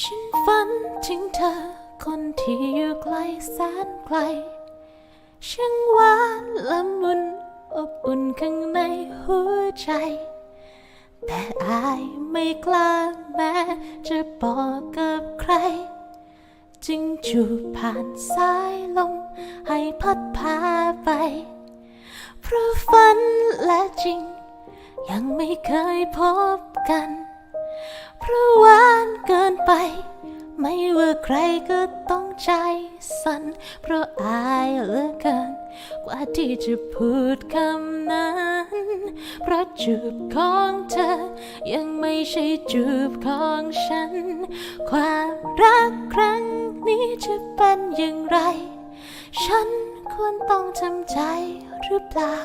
ฉันฝันถึงเธอคนที่อยู่ไกลแสนไกลช่างหวานละมุนอบอุ่นข้างในหัวใจ แต่อายไม่กล้าแม้จะบอกกับใคร จึงจูบผ่านสายลมให้พัดพาไป เพราะฝันและจริง ยังไม่เคยพบกัน เพราะหวานเกินไป ไม่ว่าใครก็ต้องใจสั่นเพราะอายเหลือเกิน กว่าที่จะพูดคำนั้น เพราะจูบของเธอ ยังไม่ใช่จูบของฉัน ความรักครั้งนี้จะเป็นอย่างไร ฉันควรต้องทำใจหรือเปล่า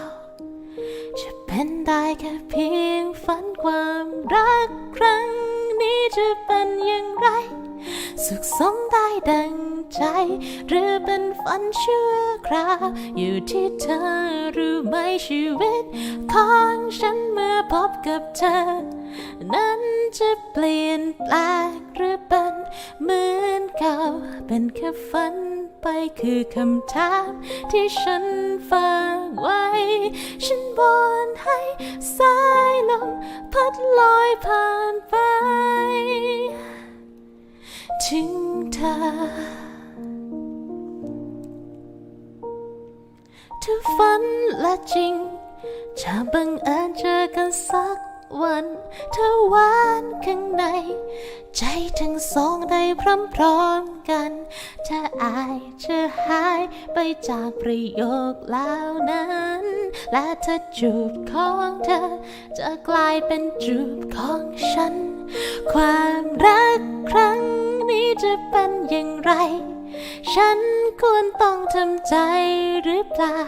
จะเป็นได้แค่เพียงฝันความรักครั้ง จะเป็นอย่างไร สุขสมได้ดังใจ หรือเป็นฝันชั่วคราว อยู่ที่เธอรู้ไหมชีวิต ของฉันเมื่อพบกับเธอ นั้นจะเปลี่ยนแปลงหรือเป็นเหมือนเก่าเป็นแค่ฝันไปคือคำถามที่ฉันฝา พัดลอยผ่านไป ถึงเธอถ้าฝันและจริง จะบังเอิญเจอกันสัก วันเธอหวานข้างใน ใจทั้งสองได้พร้อมๆกันจะอายจะหายไปจากประโยคแล้วนั้น และถ้าจูบของเธอ จะกลายเป็นจูบของฉัน ความรักครั้งนี้จะเป็นอย่างไร ฉันควรต้องทำใจหรือเปล่า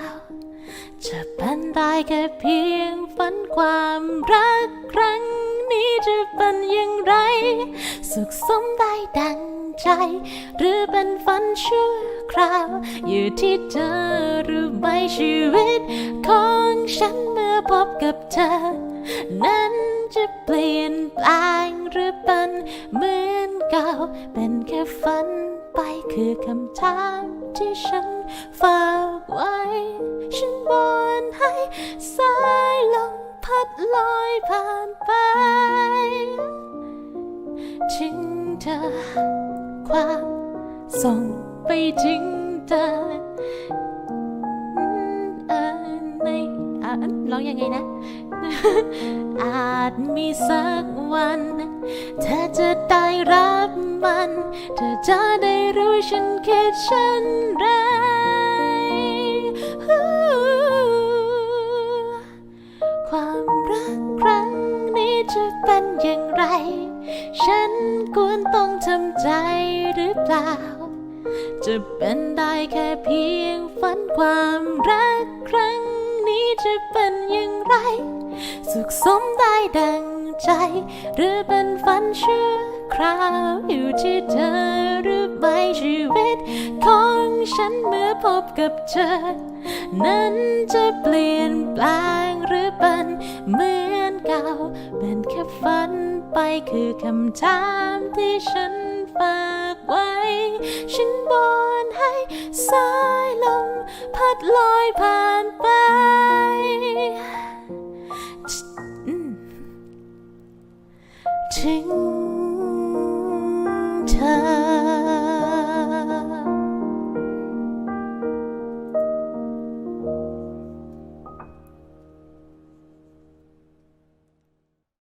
จะเป็นได้แค่เพียงฝันความรักครั้งนี้จะเป็นอย่างไร สุขสมได้ดังใจ หรือเป็นฝันชั่วคราว อยู่ที่เธอหรือไม่ชีวิต ของฉันเมื่อพบกับเธอ นั้นจะเปลี่ยนแปลงหรือเป็นเหมือนเก่า เป็นแค่ฝันไปคือคำถามที่ฉัน ฝากไว้ ฉันบอนให้สายลมพัดลอยผ่านไปถึงเธอความส่งไปถึงเธออืมเออในอะร้องยังไงนะ อาจมีสักวัน เธอจะได้รับมัน เธอจะได้รู้ฉันคิดเช่นไรค ทำใจหรือเปล่า จะเป็นได้แค่เพียงฝันความรักครั้งนี้จะเป็นอย่างไร สุขสมได้ดังใจ หรือเป็นฝันชั่วคราวอยู่ที่เธอหรือไม่ชีวิต ของฉันเมื่อพบกับเธอ นั้นจะเปลี่ยนแปลงหรือเป็นเหมือนเก่า เป็นแค่ฝัน ไปคือคำถามที่ฉันฝากไว้ ฉันบอนให้สายลมพัดลอยผ่านไปถึง